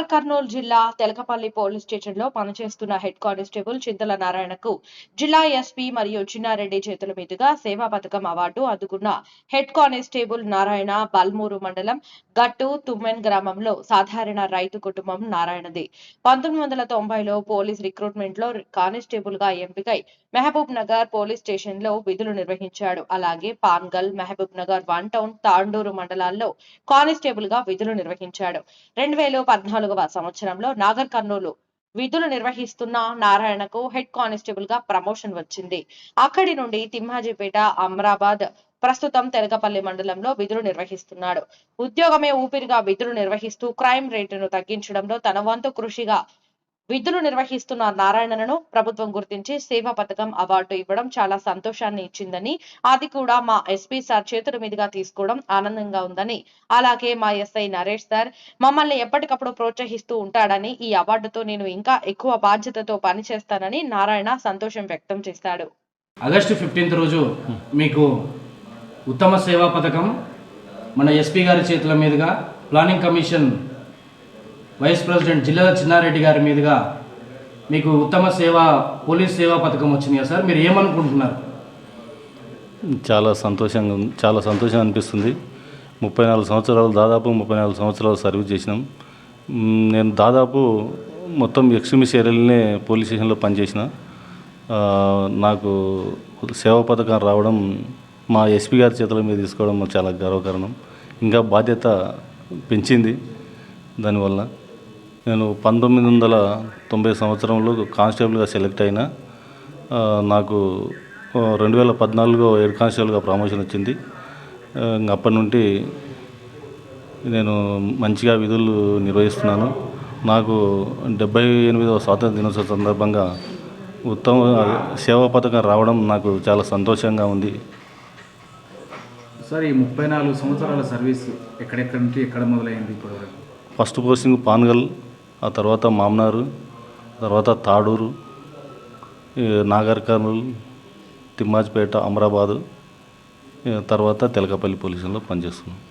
నాగర్ కర్నూలు జిల్లా తెలకపల్లి పోలీస్ స్టేషన్లో పనిచేస్తున్న హెడ్ కానిస్టేబుల్ చింతల నారాయణకు జిల్లా ఎస్పీ మరియు చిన్నారెడ్డి చేతుల మీదుగా సేవా పథకం అవార్డు అందుకున్న హెడ్ కానిస్టేబుల్ నారాయణ బల్మూరు మండలం గట్టు తుమ్మెన్ గ్రామంలో సాధారణ రైతు కుటుంబం నారాయణది. పంతొమ్మిది వందల తొంభైలో పోలీస్ రిక్రూట్మెంట్లో కానిస్టేబుల్గా ఎంపికై మహబూబ్ నగర్ పోలీస్ స్టేషన్లో విధులు నిర్వహించాడు. అలాగే పాన్గల్ మహబూబ్ నగర్ వన్ టౌన్ తాండూరు మండలాల్లో కానిస్టేబుల్గా విధులు నిర్వహించాడు. రెండు వేల పద్నాలుగవ సంవత్సరంలో నాగర్ కర్నూలు విధులు నిర్వహిస్తున్న నారాయణకు హెడ్ కానిస్టేబుల్గా ప్రమోషన్ వచ్చింది. అక్కడి నుండి తిమ్మాజిపేట అమ్రాబాద్ ప్రస్తుతం తెలగపల్లి మండలంలో విధులు నిర్వహిస్తున్నాడు. ఉద్యోగమే ఊపిరిగా విధులు నిర్వహిస్తూ క్రైమ్ రేటును తగ్గించడంలో తన వంతు కృషిగా విధులు నిర్వహిస్తున్న నారాయణను ప్రభుత్వం గుర్తించి సేవా పథకం అవార్డు ఇవ్వడం చాలా సంతోషాన్ని ఇచ్చిందని అది కూడా మా ఎస్పీ సార్ చేతుల మీదుగా తీసుకోవడం ఆనందంగా ఉందని. అలాగే మా ఎస్ఐ నరేష్ సార్ మమ్మల్ని ఎప్పటికప్పుడు ప్రోత్సహిస్తూ ఉంటాడని ఈ అవార్డుతో నేను ఇంకా ఎక్కువ బాధ్యతతో పనిచేస్తానని నారాయణ సంతోషం వ్యక్తం చేశాడు. ఆగస్టు ఫిఫ్టీన్త్ రోజు మీకు ఉత్తమ సేవా పథకం మన ఎస్పీ గారి చేతుల మీదుగా ప్లానింగ్ కమిషన్ వైస్ ప్రెసిడెంట్ జిల్లా చిన్నారెడ్డి గారి మీదుగా మీకు ఉత్తమ సేవా పోలీస్ సేవా పథకం వచ్చింది కదా సార్. మీరు ఏమనుకుంటున్నారు? చాలా సంతోషంగా చాలా సంతోషం అనిపిస్తుంది. ముప్పై నాలుగు సంవత్సరాలు దాదాపు ముప్పై నాలుగు సంవత్సరాలు సర్వీస్ చేసినాం. నేను దాదాపు మొత్తం ఎక్స్ట్రీమిస్ట్ ఏరియాలనే పోలీస్ స్టేషన్లో పనిచేసిన. నాకు సేవా పథకం రావడం మా ఎస్పీ గారి చేతుల మీద తీసుకోవడం చాలా గర్వకారణం. ఇంకా బాధ్యత పెంచింది. దానివల్ల నేను పంతొమ్మిది వందల తొంభై సంవత్సరంలో కానిస్టేబుల్గా సెలెక్ట్ అయినా నాకు రెండు వేల పద్నాలుగులో హెడ్ కానిస్టేబుల్గా ప్రమోషన్ వచ్చింది. అప్పటి నుండి నేను మంచిగా విధులు నిర్వహిస్తున్నాను. నాకు డెబ్బై ఎనిమిదవ స్వాతంత్ర దినోత్సవ సందర్భంగా ఉత్తమ సేవా పథకం రావడం నాకు చాలా సంతోషంగా ఉంది. సార్ ఈ ముప్పై నాలుగు సంవత్సరాల సర్వీస్ ఎక్కడెక్కడి నుంచి ఎక్కడ మొదలైంది ఇప్పటివరకు? ఫస్ట్ పోస్టింగ్ పాన్గల్ ఆ తర్వాత మామ్నారు తర్వాత తాడూరు నాగర్ కర్నూలు తిమ్మాజ్పేట అమరాబాదు తర్వాత తెలకపల్లి పోలీసులో పనిచేస్తున్నాను